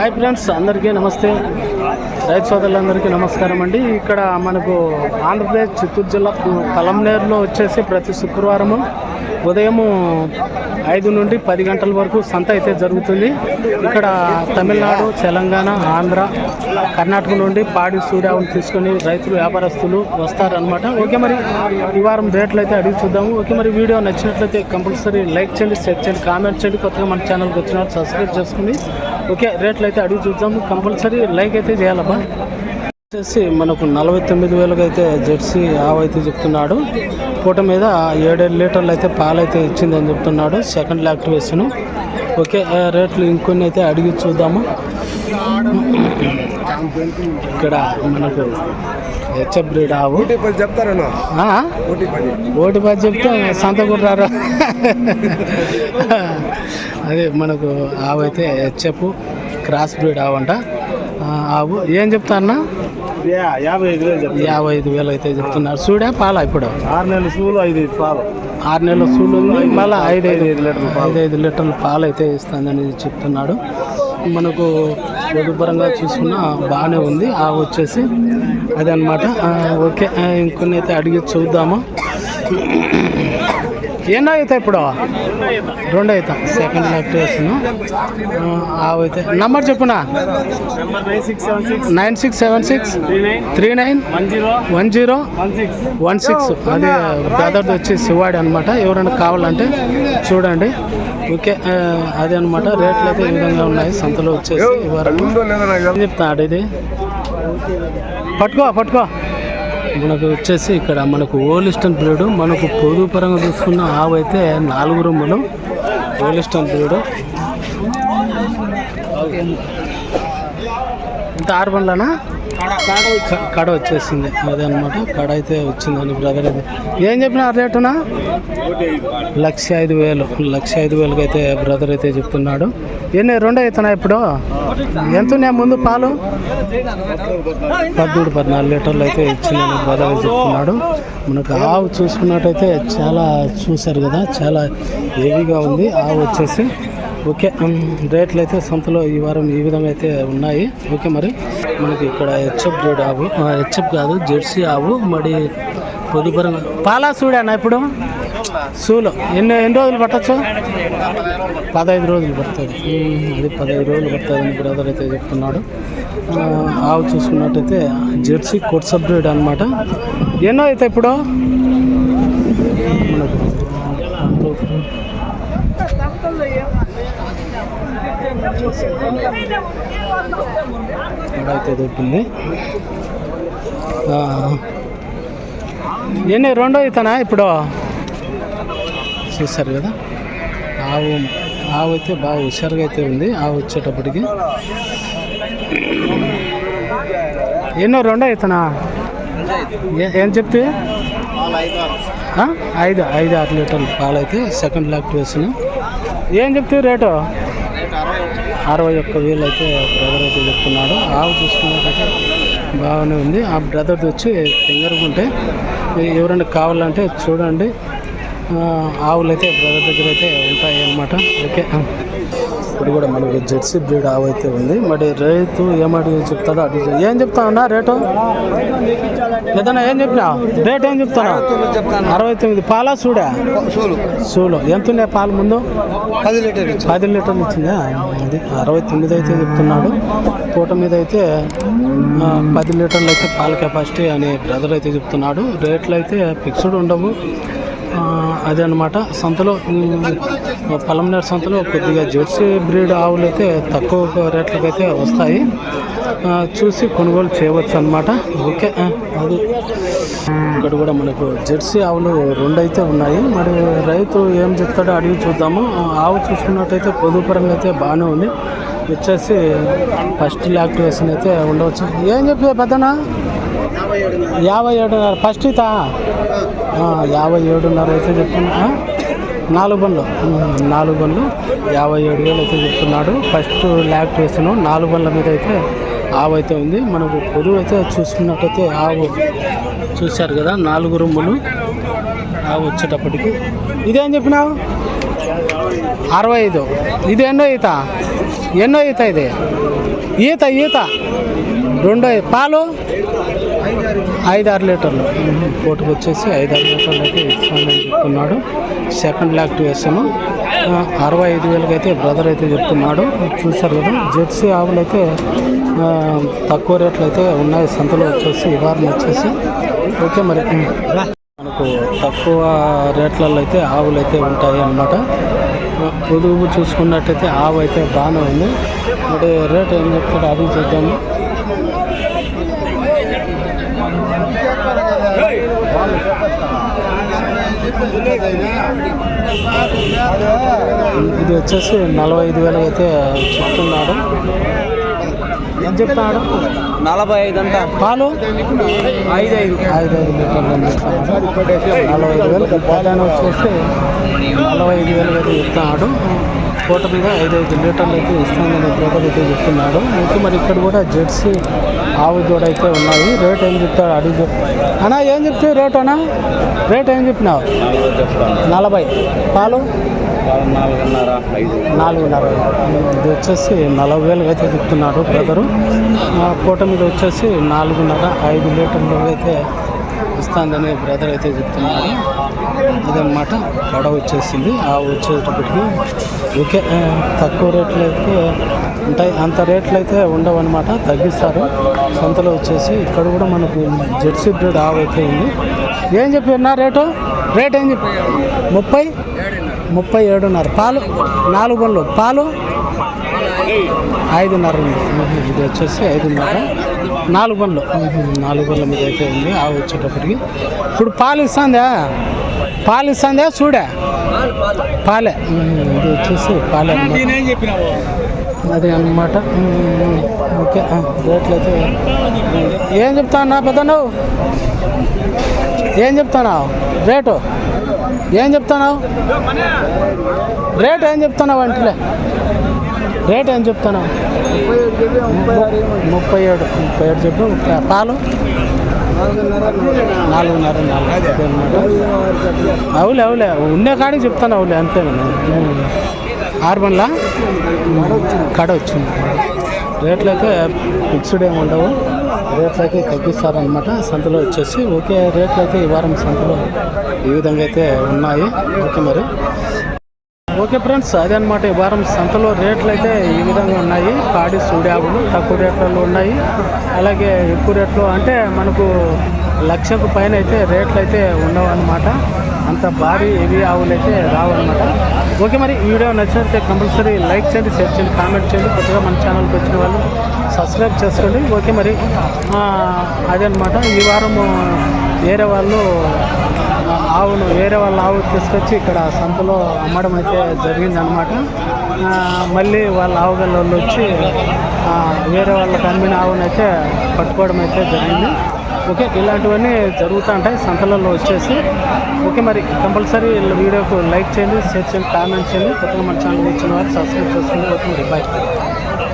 Hi friends అందరికీ నమస్తే. రైతు సోదరులందరికీ నమస్కారం అండి. ఇక్కడ మనకు ఆంధ్రప్రదేశ్ చిత్తూరు జిల్లా కలంనేరులో వచ్చేసి ప్రతి శుక్రవారము ఉదయము ఐదు నుండి పది గంటల వరకు సంత అయితే జరుగుతుంది. ఇక్కడ తమిళనాడు తెలంగాణ ఆంధ్ర కర్ణాటక నుండి పాడి సూర్యావులు తీసుకొని రైతులు వ్యాపారస్తులు వస్తారనమాట ఓకే మరి ఈ వారం రేట్లు అయితే అడిగి చూద్దాము. ఓకే మరి వీడియో నచ్చినట్లయితే కంపల్సరీ లైక్ చేయండి షేర్ చేయండి కామెంట్ చేయండి. కొత్తగా మన ఛానల్కి వచ్చినట్టు సబ్స్క్రైబ్ చేసుకుని ఓకే రేట్లు అయితే అడిగి చూద్దాం. కంపల్సరీ లైక్ అయితే చేయాలబ్బా. వచ్చేసి మనకు నలభై తొమ్మిది వేలకు అయితే జెర్సీ ఆవు అయితే చెప్తున్నాడు. పూట మీద ఏడేడు లీటర్లు అయితే పాలు అయితే ఇచ్చిందని చెప్తున్నాడు. Second activation. ఓకే ఆ రేట్లు ఇంకొన్ని అయితే అడిగి చూద్దాము. ఇక్కడ మనకు హెచ్ఎఫ్ బ్రీడ్ ఆవు. చెప్తారన్నా ఓటు పది. చెప్తే సంత కూడా రారు అదే మనకు ఆవు అయితే హెచ్ఎఫ్ క్రాస్ బ్రీడ్ ఆవు అంట. ఆవు ఏం చెప్తా అన్న? యాభై ఐదు వేలు చెప్తారు యాభై ఐదు వేలు అయితే చెప్తున్నారు. చూడే పాల ఇప్పుడు? ఆరు నెలల సూలు ఐదు ఐదు పాలు. ఆరు నెలల సూలు మళ్ళీ ఐదు ఐదు ఐదు లీటర్ల పాలు. ఐదు ఐదు లీటర్ల పాలు అయితే ఇస్తుందని చెప్తున్నాడు. మనకు పొదుపరంగా చూసుకున్న బాగానే ఉంది. ఆ వచ్చేసి అదనమాట. ఓకే. ఇంకొన్ని అయితే అడిగి చూద్దాము. ఎన్నో అవుతాయి ఇప్పుడు? రెండు అవుతా సెకండ్ లెఫ్ట్ ఆవు అయితే. Number చెప్పునా? Nine six seven six three nine one zero one six one six అదే బ్రదర్ది వచ్చి శివాడి అనమాట ఎవరైనా కావాలంటే చూడండి. ఓకే అదే అనమాట రేట్లు అయితే ఈ విధంగా ఉన్నాయి. సంతలో వచ్చేసి చెప్తాడు ఇది? పట్టుకో పట్టుకో. మనకు వచ్చేసి ఇక్కడ మనకు ఓలిస్టన్ బ్రీడ్ మనకు పొదుగు పరంగా చూసుకున్న ఆవు అయితే నాలుగు రూములు ఓలిస్టన్ బ్రీడ్ ఇంత ఆరు బండ్లనా కడ వచ్చేసింది. అదే అనమాట కడ అయితే వచ్చిందని బ్రదర్ అది ఏం చెప్పిన రేటునా లక్ష ఐదు వేలు. లక్ష ఐదు వేలకి అయితే బ్రదర్ అయితే చెప్తున్నాడు. ఎన్ని? రెండు అవుతున్నాయి ఇప్పుడు? ఎంత ఉన్నాయి ముందు పాలు? పద్మూడు పద్నాలుగు లీటర్లు అయితే ఇచ్చిందని బ్రదర్ చెప్తున్నాడు. మనకు ఆవు చూసుకున్నట్టయితే చాలా చూశారు కదా. చాలా హెవీగా ఉంది. ఆవు వచ్చేసి ఓకే um, రేట్లు అయితే సంతలో ఈ వారం ఈ విధంగా అయితే ఉన్నాయి. ఓకే మరి మనకి ఇక్కడ హెచ్ఎఫ్ జోడ్ ఆవు హెచ్ఎఫ్ కాదు జెర్సీ ఆవు మరి పొదుపరం పాలా చూడానా ఇప్పుడు? సూలు. ఎన్ని ఎన్ని రోజులు పట్టచ్చు? పదహైదు రోజులు పడుతుంది. అది పదహైదు రోజులు పడుతుంది అని బ్రదర్ అయితే చెప్తున్నాడు. ఆవు చూసుకున్నట్టయితే జెర్సీ కొట్స బ్రీడ్ అనమాట ఎన్నో అయితే ఇప్పుడు మనకు ఇక్కడ అయితే దొరికింది ఎన్ని రెండో ఇతనా ఇప్పుడు? చూస్తారు కదా? ఆవు ఆవు అయితే బాగా హుషారుగా అయితే ఉంది ఆవు వచ్చేటప్పటికి. ఎన్నో రెండో అవుతానా ఏ- ఏం చెప్తే ఐదు ఐదు ఆరు లీటర్లు పాలు అయితే సెకండ్ వేసిన. ఏం చెప్తే రేటు? అరవై ఒక్క వేలు అయితే బ్రదర్ అయితే చెప్తున్నాడు. ఆవు చూసుకున్నట్టయితే బాగానే ఉంది. ఆ బ్రదర్ది వచ్చి ఉంటే ఎవరైనా కావాలంటే చూడండి. ఆవులైతే ఆవులు అయితే బ్రదర్ దగ్గర అయితే ఉంటాయి అన్నమాట. ఓకే. ఇప్పుడు కూడా మనకి జెర్సీ బ్రీడ్ ఆవు అయితే ఉంది. మరి రైతు ఏమడి చెప్తాడో అది ఏం చెప్తా ఉన్నా రేటు? ఏదన్నా ఏం చెప్పినా? రేట్ ఏం చెప్తాను అరవై తొమ్మిది. పాలా చూడా సూలు. ఎంత ఉన్నాయి పాలు ముందు? పది లీటర్ పది లీటర్లు ఇచ్చిందా? అది అరవై తొమ్మిది అయితే చెప్తున్నాడు. పూట మీద అయితే పది లీటర్లు అయితే పాల కెపాసిటీ అని బ్రదర్ అయితే చెప్తున్నాడు. రేట్లు అయితే ఫిక్స్డ్ ఉండవు. అదే అనమాట సంతలో పలంనేరు సంతలో కొద్దిగా జెర్సీ బ్రీడ్ ఆవులు అయితే తక్కువ రేట్లకు అయితే వస్తాయి చూసి కొనుగోలు చేయవచ్చు అనమాట ఓకే అది. ఇక్కడ కూడా మనకు జెర్సీ ఆవులు రెండు అయితే ఉన్నాయి. మరి రైతు ఏం చెప్తాడో అడిగి చూద్దాము. ఆవు చూసుకున్నట్టయితే పొదుపరంగా అయితే బాగానే ఉంది. వచ్చేసి ఫస్ట్ యాక్టివేషన్ అయితే ఉండవచ్చు. ఏం చెప్పే పెద్దనా యాభై ఏడున్నర. ఫస్ట్ ఇతా? యాభై ఏడున్నర అయితే చెప్తున్నా. నాలుగు బండ్లు. నాలుగు బండ్లు. యాభై ఏడు వేలు అయితే చెప్తున్నాడు. ఫస్ట్ యాక్టివేషన్ నాలుగు బండ్ల మీద అయితే ఆవు అయితే ఉంది. మనకు పొదువు అయితే చూసుకున్నట్టయితే ఆవు చూశారు కదా నాలుగు రూములు ఆవు వచ్చేటప్పటికి. ఇదేం చెప్పినావు? అరవై ఐదు. ఇది ఎన్నో ఈత? ఎన్నో ఈత ఇది? ఈత ఈత. రెండో పాలు? ఐదు ఆరు లీటర్లు. కోటుకు వచ్చేసి ఐదు ఆరు లీటర్లు అయితే ఇస్తానని చెప్తున్నాడు. సెకండ్ లాక్టివేషన్ అరవై ఐదు వేలకి అయితే బ్రదర్ అయితే చెప్తున్నాడు. చూశారు కదా జెర్సీ ఆవులు అయితే తక్కువ రేట్లు అయితే ఉన్నాయి. సంతలో వచ్చేసి ఈ వారం వచ్చేసి. ఓకే మరి. మనకు తక్కువ రేట్లలో అయితే ఆవులు అయితే ఉంటాయి అన్నమాట. పొదుగు చూసుకున్నట్టయితే ఆవు అయితే బాగానే ఉంది. మరి రేట్ ఏం చెప్తాడో అది చూద్దాము. ఇది వచ్చేసి నలభై ఐదు వేలకు అయితే చెప్తున్నాడు ఏం చెప్తున్నాడు నలభై ఐదు అంట. పాలు? ఐదు ఐదు ఐదు ఐదు లీటర్లు నలభై ఐదు వేలు. ప్రధానం వచ్చేసి నలభై ఐదు వేలు అయితే చెప్తున్నాడు. పూట మీద ఐదు ఐదు లీటర్లు అయితే ఇస్తానని బ్రోకర్ అయితే చెప్తున్నాడు. ఇంకా మరి ఇక్కడ కూడా జెర్సీ ఆవు దూడ అయితే ఉన్నాయి. రేట్ ఏం చెప్తాడు? అడిగి అన్నా ఏం చెప్తావు రేట్ అన్నా? రేట్ ఏం చెప్పినావు? నలభై. పాలు? నాలుగున్నర? నాలుగున్నర. ఇది వచ్చేసి నలభై వేలు అయితే చెప్తున్నాడు బ్రదరు. ఆ పూట మీద వచ్చేసి నాలుగున్నర ఐదు లీటర్లు అయితే ఇస్తుందని బ్రదర్ అయితే చెప్తున్నాడు అదనమాట గొడవ వచ్చేసింది. ఆ వచ్చేటప్పటికి ఓకే తక్కువ రేట్లు అయితే ఉంటాయి. అంత రేట్లు అయితే ఉండవు అనమాట తగ్గిస్తారు. సంతలో వచ్చేసి ఇక్కడ కూడా మనకు జెర్సీ బ్రీడ్ ఆవు అయితే ఉంది. ఏం చెప్పినా రేటు? రేట్ ఏం చెప్పి? ముప్పై? ముప్పై ఏడున్నర. పాలు? నాలుగు బండ్లు పాలు? ఐదున్నర ఉంది. ఇది వచ్చేసి ఐదున్నర. నాలుగు బండ్లు నాలుగు బండ్ల మీద అయితే ఉంది. ఆవు వచ్చేటప్పటికి. ఇప్పుడు పాలు ఇస్తుందా? పాలు ఇస్తుందా? చూడే పాలే. ఇది వచ్చేసి పాలే అన్నమాట. అది అన్నమాట. ఓకే. రేట్లు అయితే ఏం చెప్తా నా పెద్ద నువ్వు ఏం చెప్తానా రేటు? ఏం చెప్తున్నావు? రేట్ ఏం చెప్తున్నావు అంటలే? రేట్ ఏం చెప్తున్నావు? ముప్పై ఏడు ముప్పై ఏడు చెప్పు. ముప్పై- పాలు? నాలుగున్నర నాలుగు. అవులే అవులే. ఉండే కాడికి చెప్తాను అవులే. అంతే. ఆరు బండ్లా కడ వచ్చింది. రేట్లు అయితే ఫిక్స్డ్ ఏమి ఉండవు. రేట్లు అయితే తగ్గిస్తారనమాట సంతలో వచ్చేసి ఓకే రేట్లు అయితే ఈ వారం సంతలో ఈ విధంగా అయితే ఉన్నాయి. ఓకే మరి. ఓకే ఫ్రెండ్స్ అదే అనమాట ఈ వారం సంతలో రేట్లు అయితే ఈ విధంగా ఉన్నాయి. పాడి సూడ్యావులు తక్కువ రేట్లలో ఉన్నాయి. అలాగే ఎక్కువ రేట్లు అంటే మనకు లక్షకు పైన అయితే రేట్లు అయితే ఉండవు అనమాట అంత భారీ హెవీ ఆవులు అయితే రావు అనమాట ఓకే మరి ఈ వీడియో నచ్చినట్లయితే కంపల్సరీ లైక్ చేయండి షేర్ చేయండి కామెంట్ చేయండి. కొత్తగా మన ఛానల్కి వచ్చిన వాళ్ళు సబ్స్క్రైబ్ చేసుకోండి. ఓకే మరి అదనమాట అదే అనమాట ఈ వారము వేరే వాళ్ళు ఆవును వేరే వాళ్ళ ఆవు తీసుకొచ్చి ఇక్కడ సంతలో అమ్మడం అయితే జరిగింది అనమాట మళ్ళీ వాళ్ళ ఆవుగల్ల వాళ్ళు వచ్చి వేరే వాళ్ళకి అమ్మిన ఆవును అయితే పట్టుకోవడం అయితే జరిగింది. ఓకే ఇలాంటివన్నీ జరుగుతూ ఉంటాయి సంతలలో వచ్చేసి. ఓకే మరి కంపల్సరీ వీడియోకు లైక్ చేయండి షేర్ చేయండి కామెంట్ చేయండి. కొత్తగా మన ఛానల్ వచ్చిన వారు సబ్స్క్రైబ్ చేసుకోండి ఓకే మరి బాయ్.